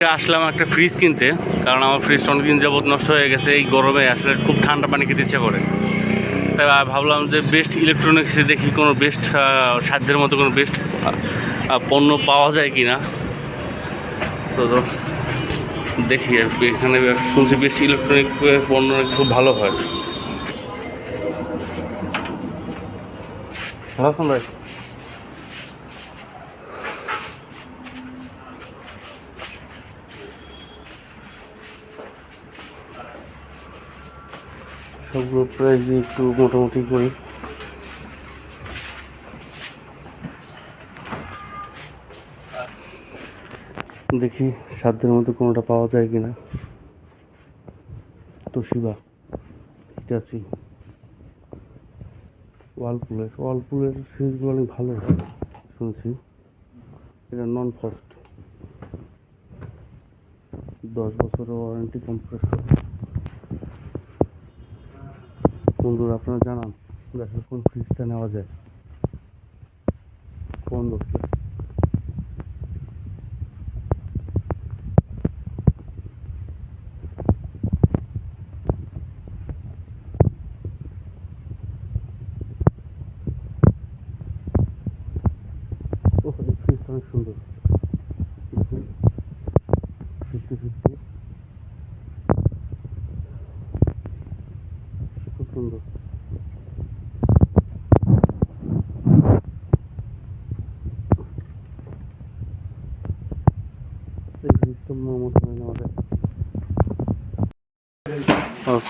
আসলাম একটা ফ্রিজ কিনতে কারণ আমার ফ্রিজটা অনেকদিন যাবত নষ্ট হয়ে গেছে এই গরমে আসলে খুব ঠান্ডা পানি খেতে ইচ্ছা করে। তাই ভাবলাম যে বেস্ট ইলেকট্রনিক্সে দেখি কোনো বেস্ট সাধ্যের মতো কোনো বেস্ট পণ্য পাওয়া যায় কি না তো দেখি আর কি, এখানে শুনছি বেস্ট ইলেকট্রনিক পণ্য খুব ভালো হয়। ভালো ভাই? সবগুলো প্রাইস দিয়ে একটু মোটামুটি করি। দেখি সাধ্যের মধ্যে কোনোটা পাওয়া যায় কিনা। তোশিবা হিটাচি ওয়ালপুলের ওয়ালপুলের ফ্রিজগুলো অনেক ভালো শুনছি। এটা নন ফস্ট দশ বছরের ওয়ারেন্টি কম্প্রেসর বন্ধুরা, আপনারা জানান। দেখেন কোন ফ্রিজটা নেওয়া যায়। কোন দোষে ও এই ফ্রিজটা অনেক সুন্দর ফিফটি ফিফটি খুব সুন্দর।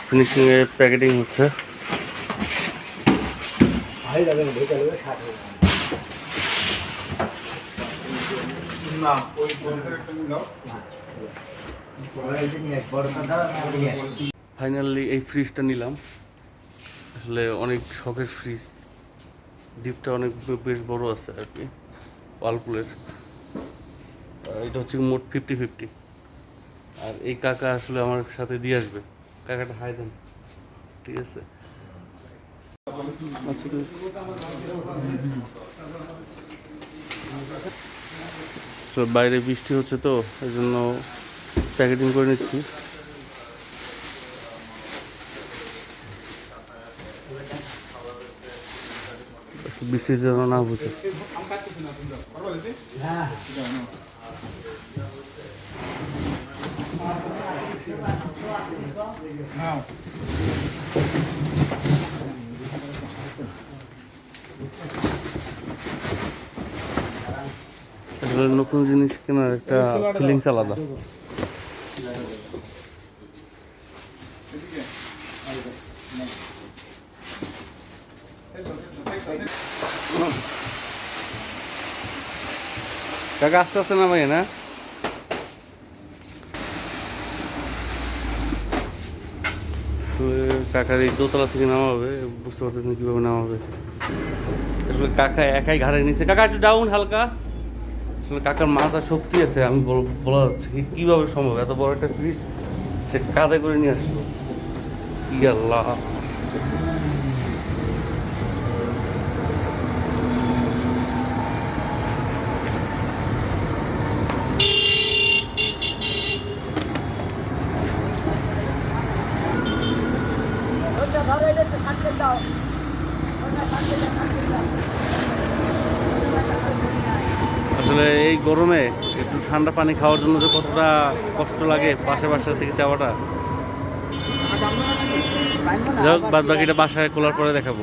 ফিনিশিং এ প্যাকেটিং হচ্ছে। ফাইনালি এই ফ্রিজটা নিলাম। আসলে অনেক শখের ফ্রিজ ডিপটা অনেক বেশ বড় আছে আর কি ওয়ালপুলের আর এটা হচ্ছে মোট ফিফটি ফিফটি আর এই কাকা আসলে আমার সাথে দিয়ে আসবে। কাকাটা হাই দেন। ঠিক আছে। ঠিক আছে। তো বাইরে বৃষ্টি হচ্ছে তো এই জন্য প্যাকেটিং করে নিচ্ছি। বৃষ্টির জন্য না বুঝে নতুন জিনিস কেনার একটা ফিলিংস আলাদা। কাকা, আস্তে আস্তে নামাই না কাকার এই দোতলা থেকে নামাবে, বুঝতে পারতেছেন কীভাবে নামাবে। আসলে কাকা একাই ঘাড়ে নিচ্ছে কাকা, একটু ডাউন হালকা। আসলে কাকার মাথা শক্তি আছে, আমি বল- যাচ্ছে কীভাবে সম্ভব? এত বড় একটা ফ্রিজ সে কাঁধে করে নিয়ে আসলো। কি আল্লাহ। আসলে এই গরমে একটু ঠান্ডা পানি খাওয়ার জন্য যে কতটা কষ্ট লাগে পাশে বাসা থেকে চাওয়াটা। যাই হোক, বাদ বাকিটা বাসায় খোলার পরে দেখাবো।